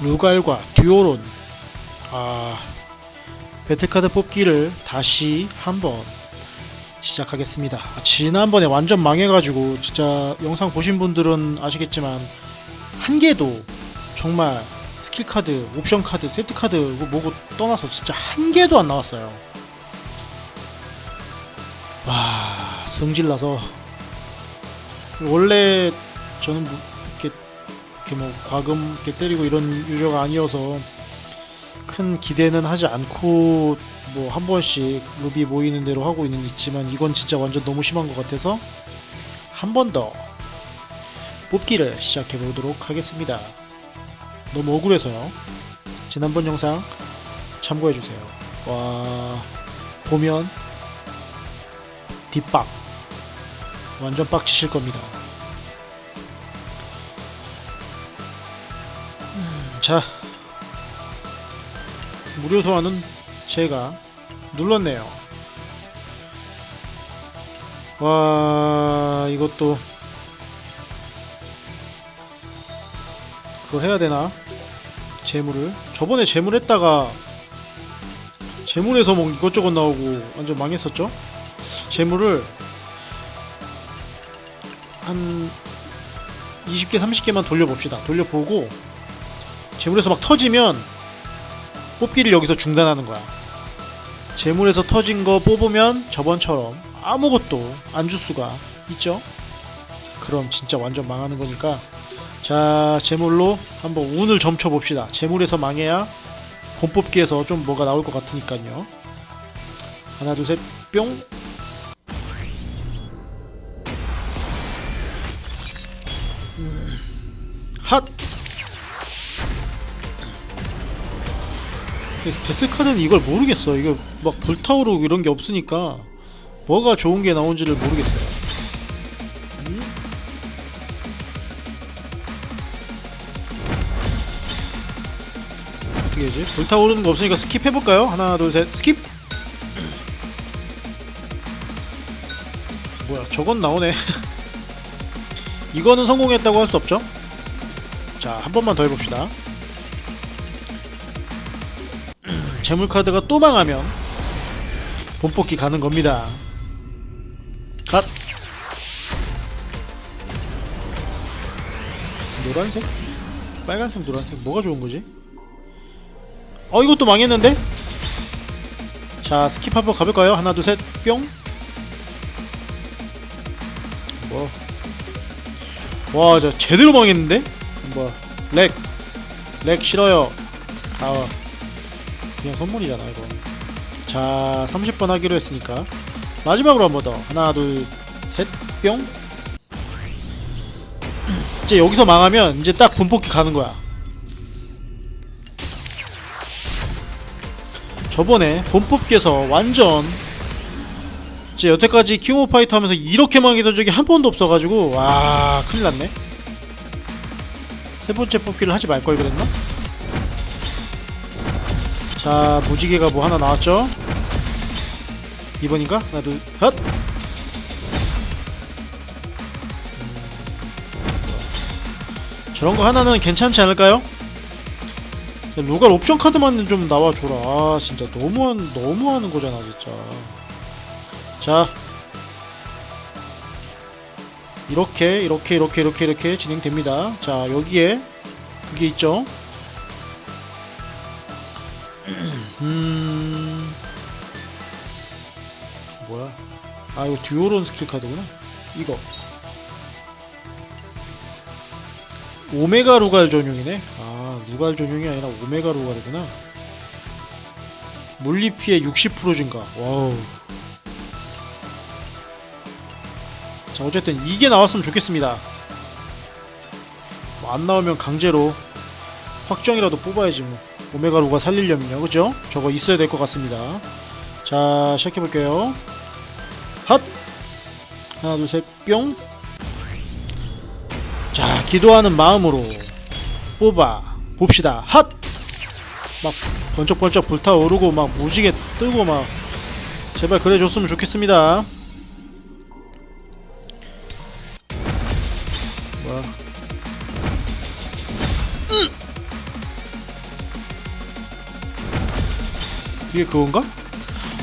루갈과 듀오론. 아 배틀카드 뽑기를 다시 한번 시작하겠습니다. 아, 지난번에 완전 망해가지고 진짜 영상 보신 분들은 아시겠지만 한 개도 정말 스킬카드, 옵션카드, 세트카드 뭐 뭐고 떠나서 진짜 한 개도 안 나왔어요. 와 성질나서. 원래 저는 뭐 이렇게 뭐 과금 이렇게 때리고 이런 유저가 아니어서 큰 기대는 하지 않고 뭐 한 번씩 루비 모이는 대로 하고 있는 있지만 이건 진짜 완전 너무 심한 것 같아서 한 번 더 뽑기를 시작해 보도록 하겠습니다. 너무 억울해서요. 지난번 영상 참고해 주세요. 와 보면 뒷박 완전 빡치실 겁니다. 자 무료 소환은 제가 눌렀네요. 와 이것도 그걸 해야 되나? 재물을? 저번에 재물 했다가 재물에서 뭐 이것저것 나오고 완전 망했었죠? 재물을 한 20개 30개만 돌려봅시다. 돌려보고 재물에서 막 터지면 뽑기를 여기서 중단하는 거야. 재물에서 터진 거 뽑으면 저번처럼 아무것도 안 줄 수가 있죠. 그럼 진짜 완전 망하는 거니까 자 재물로 한번 운을 점쳐 봅시다. 재물에서 망해야 본 뽑기에서 좀 뭐가 나올 것 같으니까요. 하나 둘 셋 뿅. 음, 핫. 배틀카드는 이걸 모르겠어. 이거 막 불타오르고 이런 게 없으니까 뭐가 좋은 게 나온지를 모르겠어요. 음? 어떻게 하지? 불타오르는 거 없으니까 스킵 해볼까요? 하나, 둘, 셋, 스킵! 뭐야, 저건 나오네. 이거는 성공했다고 할 수 없죠? 자, 한 번만 더 해봅시다. 재물 카드가 또 망하면 본뽑기 가는 겁니다. 갓. 노란색? 빨간색, 노란색 뭐가 좋은 거지? 어 이것도 망했는데? 자 스킵 한번 가볼까요? 하나 둘셋 뿅. 뭐? 와, 저 제대로 망했는데? 뭐? 렉, 렉 싫어요. 아. 그냥 선물이잖아 이거. 자 30번 하기로 했으니까. 마지막으로 한 번 더. 하나 둘셋뿅. 이제 여기서 망하면 이제 딱 본뽑기 가는 거야. 저번에 본뽑기에서 완전 이제 여태까지 킹 오브 파이터 하면서 이렇게 망했던 적이 한 번도 없어가지고 와 큰일 났네. 세 번째 뽑기를 하지 말 걸 그랬나? 자 무지개가 뭐 하나 나왔죠 2번인가? 하나 둘 헛! 음, 저런 거 하나는 괜찮지 않을까요? 루갈 옵션 카드만 좀 나와줘라 아 진짜 너무한 너무하는 거잖아 진짜 자 이렇게 이렇게 이렇게 이렇게 이렇게 진행됩니다 자 여기에 그게 있죠 음. 뭐야? 아 이거 듀오론 스킬 카드구나? 이거. 오메가 루갈 전용이네? 아 루갈 전용이 아니라 오메가 루갈이구나. 물리 피해 60% 증가. 와우. 자 어쨌든 이게 나왔으면 좋겠습니다. 뭐 안 나오면 강제로 확정이라도 뽑아야지 뭐 오메가 루가 살리려면요. 그죠? 저거 있어야 될 것 같습니다. 자 시작해볼게요. 핫! 하나 둘 셋 뿅! 자 기도하는 마음으로 뽑아 봅시다. 핫! 막 번쩍번쩍 불타오르고 막 무지개 뜨고 막 제발 그래 줬으면 좋겠습니다 이게 그건가?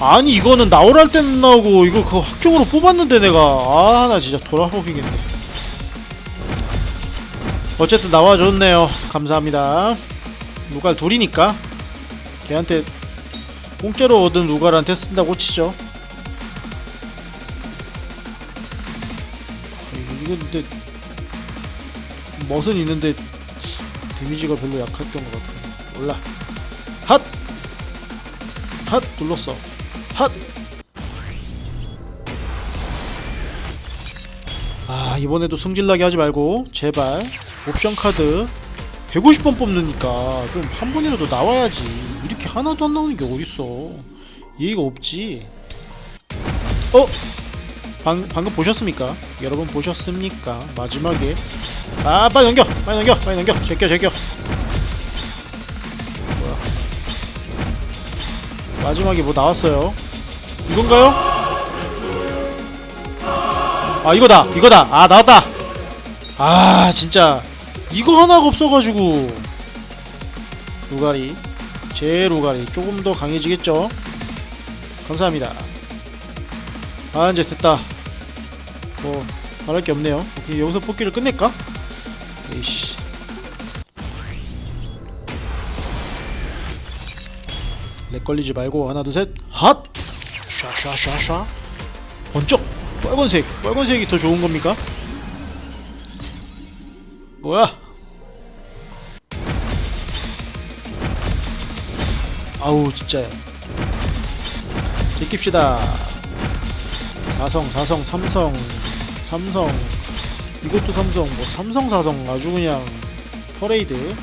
아니 이거는 나오랄 때는 나오고 이거 그 확정으로 뽑았는데 내가. 아 나 진짜 돌아보기겠네. 어쨌든 나와줬네요. 감사합니다. 루갈 둘이니까. 걔한테 공짜로 얻은 루갈한테 쓴다고 치죠. 아, 이거 근데 멋은 있는데 데미지가 별로 약했던 것 같은데. 몰라. 핫! 핫! 눌렀어 핫! 아 이번에도 승질나게 하지 말고 제발 옵션 카드 150번 뽑느니까 좀 한 번이라도 나와야지 이렇게 하나도 안 나오는 게 어딨어 예의가 없지 어? 방, 방금 보셨습니까? 여러분 보셨습니까? 마지막에 아 빨리 넘겨 빨리 넘겨 빨리 넘겨 제껴 제껴 마지막에 뭐 나왔어요? 이건가요? 아 이거다. 이거다. 아 나왔다. 아 진짜. 이거 하나가 없어가지고. 루가리. 제 루가리. 조금 더 강해지겠죠? 감사합니다. 아 이제 됐다. 뭐 말할 게 없네요. 오케이 여기서 뽑기를 끝낼까? 에이씨 렉 걸리지 말고 하나 둘 셋. 핫! 샤샤샤샤. 번쩍! 빨간색! 빨간색이 더 좋은 겁니까? 뭐야? 아우 진짜. 제낍시다. 사성 사성 삼성. 삼성. 이것도 삼성. 뭐 삼성 사성. 아주 그냥 퍼레이드.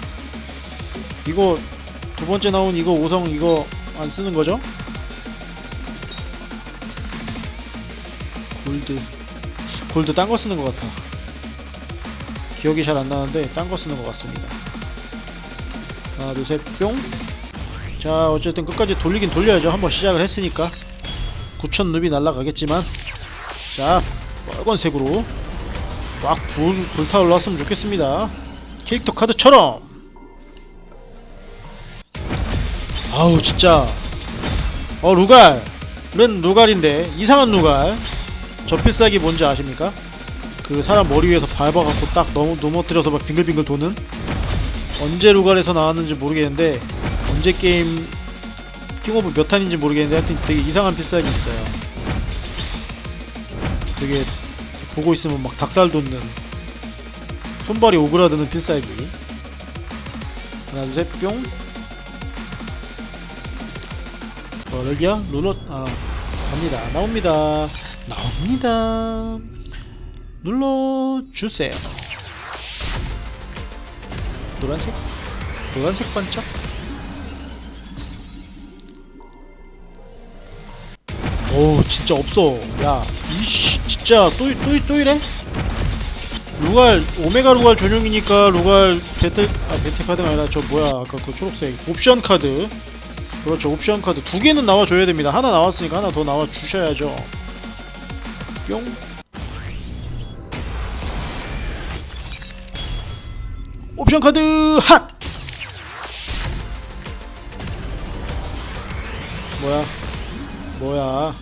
이거 두 번째 나온 이거 오성 이거 안 쓰는 거죠? 골드. 골드 딴 거 쓰는 것 같아. 기억이 잘 안 나는데 딴 거 쓰는 것 같습니다. 하나 둘셋 뿅 자 어쨌든 끝까지 돌리긴 돌려야죠. 한번 시작을 했으니까. 9천 눕이 날라가겠지만. 자 빨간색으로 막 불, 불타올랐으면 좋겠습니다. 캐릭터 카드처럼 아우 진짜. 어 루갈. 는 루갈인데 이상한 루갈. 저 필살기 뭔지 아십니까? 그 사람 머리 위에서 밟아갖고 딱 넘, 넘어뜨려서 막 빙글빙글 도는? 언제 루갈에서 나왔는지 모르겠는데 언제 게임 킹오브 몇 탄인지 모르겠는데 하여튼 되게 이상한 필살기 있어요. 되게 보고 있으면 막 닭살 돋는 손발이 오그라드는 필살기. 하나 둘셋뿅 어, 여기야? 룰러 아 갑니다 나옵니다 나옵니다 눌러주세요 노란색? 노란색 반짝? 오 진짜 없어 야 이씨 진짜 또, 또, 또 이래? 루갈 오메가 루갈 전용이니까 루갈 배틀 아 배틀 카드가 아니라 저 뭐야 아까 그 초록색 옵션 카드 그렇죠. 옵션 카드 두 개는 나와줘야 됩니다. 하나 나왔으니까 하나 더 나와 주셔야죠. 뿅. 옵션 카드 핫! 뭐야? 뭐야?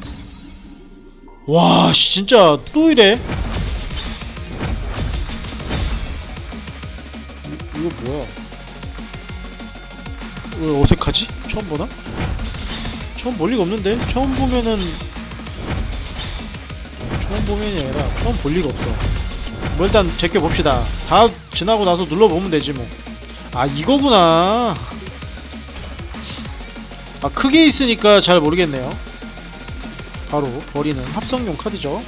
와 씨, 진짜 또 이래? 이, 이거 뭐야? 왜 어색하지? 처음 보나? 처음 볼 리가 없는데? 처음 보면은 처음 보면이 아니라 처음 볼 리가 없어. 뭐 일단 제껴봅시다. 다 지나고 나서 눌러보면 되지 뭐아 이거구나. 아 크게 있으니까 잘 모르겠네요. 바로 버리는 합성용 카드죠.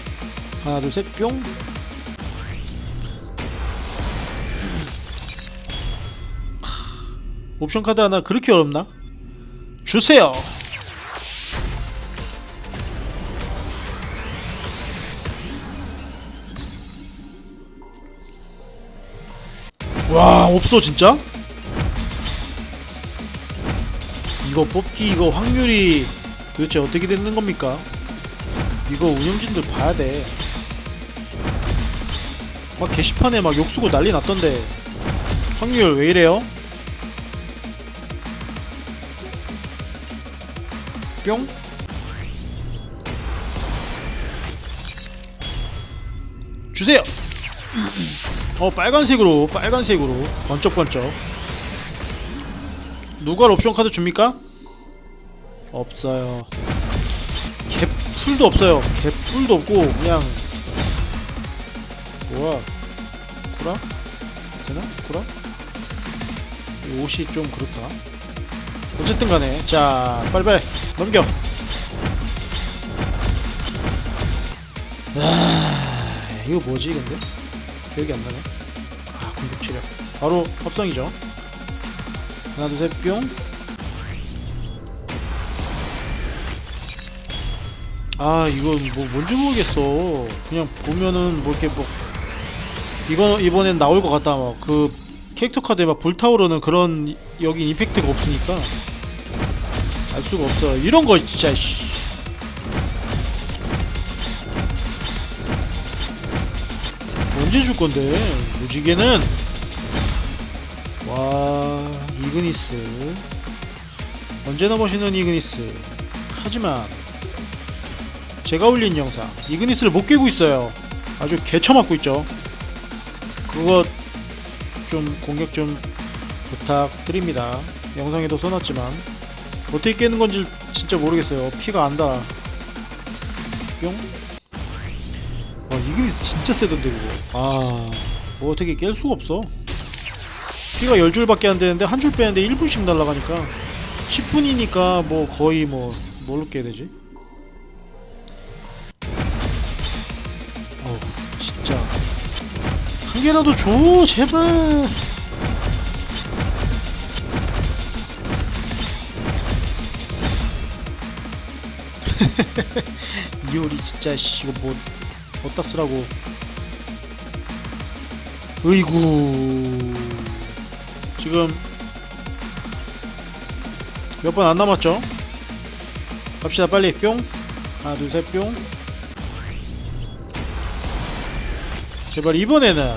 하나 둘 셋 뿅. 옵션 카드 하나 그렇게 어렵나? 주세요 와 없어 진짜? 이거 뽑기 이거 확률이 도대체 어떻게 되는 겁니까? 이거 운영진들 봐야 돼. 막 게시판에 막 욕쓰고 난리 났던데 확률 왜 이래요? 뿅. 주세요. 어 빨간색으로 빨간색으로. 번쩍번쩍. 누가 옵션 카드 줍니까? 없어요. 개풀도 없어요. 개뿔도 없고 그냥. 뭐야? 구라? 되나? 구라? 이 옷이 좀 그렇다 어쨌든 간에 자 빨리빨리 넘겨. 아 이거 뭐지 근데? 기억이 안 나네. 아 공격 치료 바로 합성이죠. 하나 둘셋뿅. 아 이건 뭐 뭔지 모르겠어. 그냥 보면은 뭐 이렇게 뭐 이거 이번엔 나올 것 같다. 막 그 캐릭터 카드에 막 불타오르는 그런 여긴 이펙트가 없으니까 알 수가 없어. 이런 거 진짜 씨. 언제 줄 건데? 무지개는? 와 이그니스. 언제나 멋있는 이그니스? 하지만 제가 올린 영상 이그니스를 못 깨고 있어요. 아주 개쳐맞고 있죠. 그거 좀 공격 좀 부탁드립니다. 영상에도 써놨지만 어떻게 깨는 건지 진짜 모르겠어요. 피가 안다. 뿅. 와 이그니스 진짜 세던데 그거. 아 뭐 어떻게 깰 수가 없어. 피가 10줄밖에 안 되는데 한 줄 빼는데 1분씩 날아가니까 10분이니까 뭐 거의 뭐 뭘로 깨야 되지? 어우 진짜. 한 개라도 줘 제발 이효리 진짜 씨 이거 뭐 어디다 쓰라고. 으이구. 지금 몇 번 안 남았죠? 갑시다 빨리. 뿅. 하나 둘 셋 뿅. 제발 이번에는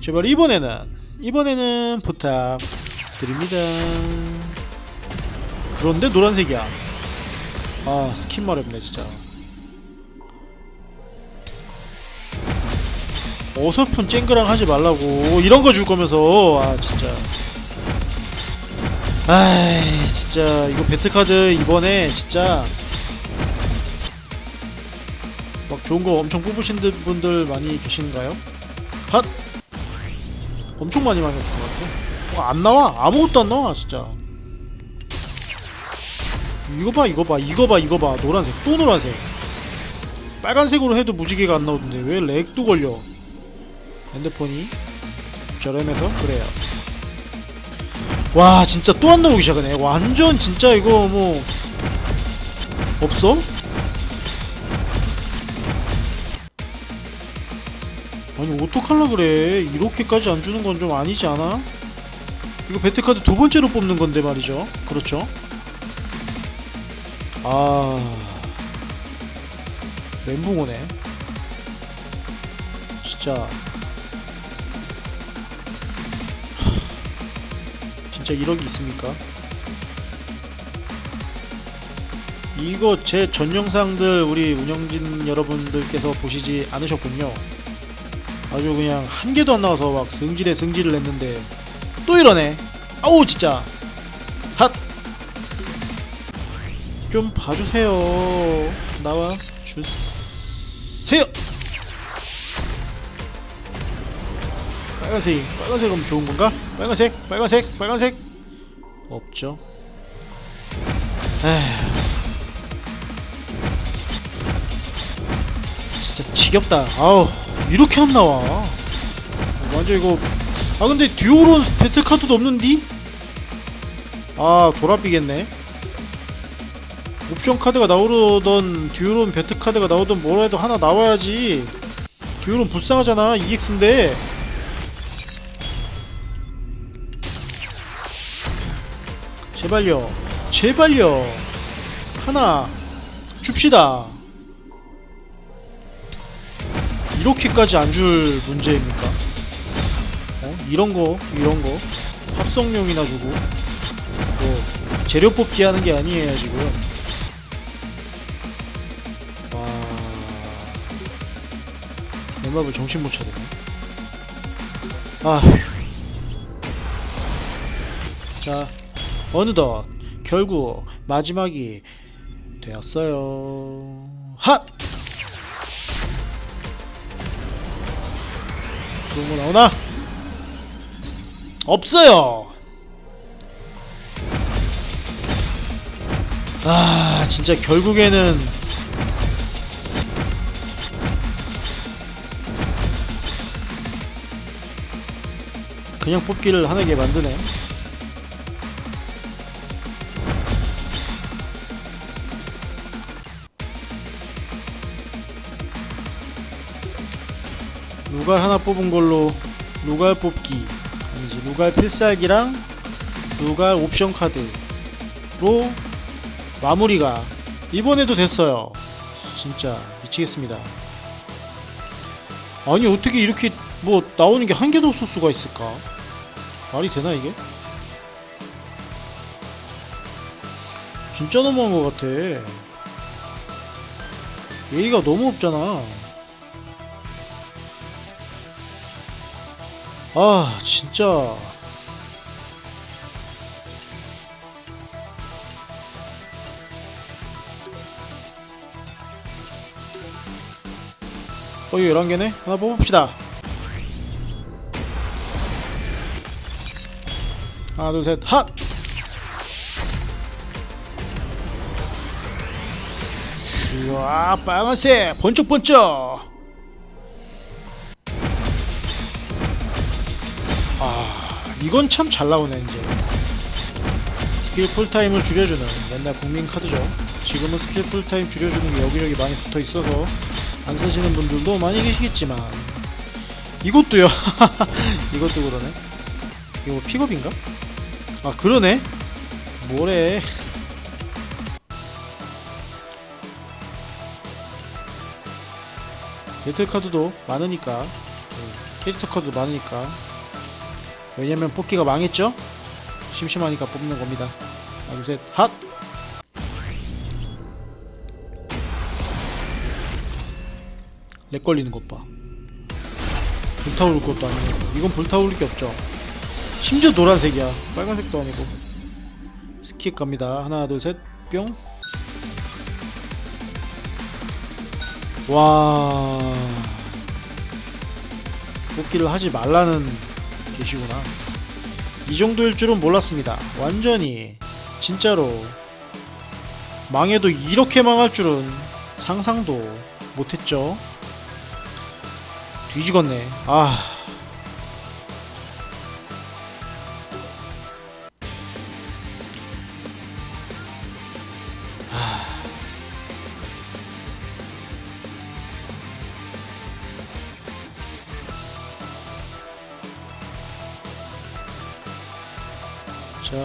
제발 이번에는 이번에는 부탁드립니다. 그런데 노란색이야 아 스킨 마렵네 진짜. 어설픈 쨍그랑 하지 말라고. 이런 거 줄 거면서. 아 진짜. 아이 진짜. 이거 배트카드 이번에 진짜 막 좋은 거 엄청 뽑으신 분들 많이 계신가요? 핫! 엄청 많이 망했을 것 같아. 어, 안 나와. 아무것도 안 나와 진짜 이거 봐 이거 봐 이거 봐 이거 봐. 노란색 또 노란색. 빨간색으로 해도 무지개가 안 나오던데. 왜 렉도 걸려? 핸드폰이 저렴해서 그래요. 와 진짜 또 안 나오기 시작하네. 완전 진짜 이거 뭐 없어? 아니 어떡할라 그래? 이렇게까지 안 주는 건 좀 아니지 않아? 이거 배트카드 두 번째로 뽑는 건데 말이죠. 그렇죠? 아 멘붕 오네 진짜 진짜 1억이 있습니까? 이거 제 전 영상들 우리 운영진 여러분들께서 보시지 않으셨군요. 아주 그냥 한 개도 안 나와서 막 승질에 승질을 냈는데 또 이러네. 아우 진짜. 좀 봐주세요. 나와 주세요. 빨간색, 빨간색은 좋은 건가? 빨간색, 빨간색, 빨간색. 없죠. 에휴. 진짜 지겹다. 아우 이렇게 안 나와. 완전 이거. 아 근데 듀오론 배틀 카드도 없는디? 아 돌아비겠네. 옵션 카드가 나오던 듀오론 배틀 카드가 나오던 뭐라 해도 하나 나와야지. 듀오론 불쌍하잖아 EX인데. 제발요. 제발요. 하나 줍시다. 이렇게까지 안 줄 문제입니까? 어? 이런 거, 이런 거 합성용이나 주고 뭐 재료 뽑기 하는 게 아니에요 지금. 마지막을 정신 못 차리네. 아. 자, 어느덧 결국 마지막이 되었어요. 핫! 좋은 거 나오나? 없어요. 아, 진짜 결국에는 그냥 뽑기를 하게 만드네. 루갈 하나 뽑은 걸로 루갈 뽑기 아니지 루갈 필살기랑 루갈 옵션 카드로 마무리가 이번에도 됐어요. 진짜 미치겠습니다. 아니 어떻게 이렇게 뭐 나오는 게 한 개도 없을 수가 있을까? 말이 되나 이게? 진짜 너무한 것 같아. 예의가 너무 없잖아. 아 진짜 어 이거 11개네? 하나 뽑읍시다 하나 둘 셋 핫! 우와 빨간색 번쩍번쩍! 아 이건 참 잘 나오네 이제. 스킬 쿨타임을 줄여주는 맨날 국민 카드죠. 지금은 스킬 쿨타임 줄여주는 게 여기저기 많이 붙어 있어서 안 쓰시는 분들도 많이 계시겠지만. 이것도요. 이것도 그러네. 이거 뭐 픽업인가? 아 그러네. 뭐래. 배틀 카드도 많으니까. 네, 캐릭터 카드도 많으니까. 왜냐면 뽑기가 망했죠? 심심하니까 뽑는 겁니다. 둘셋 핫! 렉 걸리는 것봐. 불타오를 것도 아니고. 이건 불타오를 게 없죠 심지어 노란색이야. 빨간색도 아니고. 스킵 갑니다. 하나 둘셋. 뿅. 와... 뽑기를 하지 말라는 계시구나. 이 정도일 줄은 몰랐습니다. 완전히. 진짜로. 망해도 이렇게 망할 줄은 상상도 못했죠. 뒤지겠네. 아 자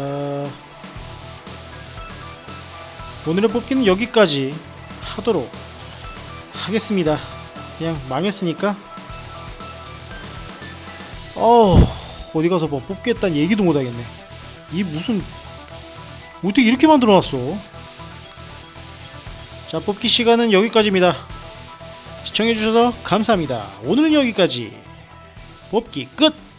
오늘의 뽑기는 여기까지 하도록 하겠습니다. 그냥 망했으니까 어우 어디 가서 뭐 뽑겠다는 얘기도 못 하겠네. 이 무슨 어떻게 이렇게 만들어 놨어? 자 뽑기 시간은 여기까지입니다. 시청해주셔서 감사합니다. 오늘은 여기까지 뽑기 끝!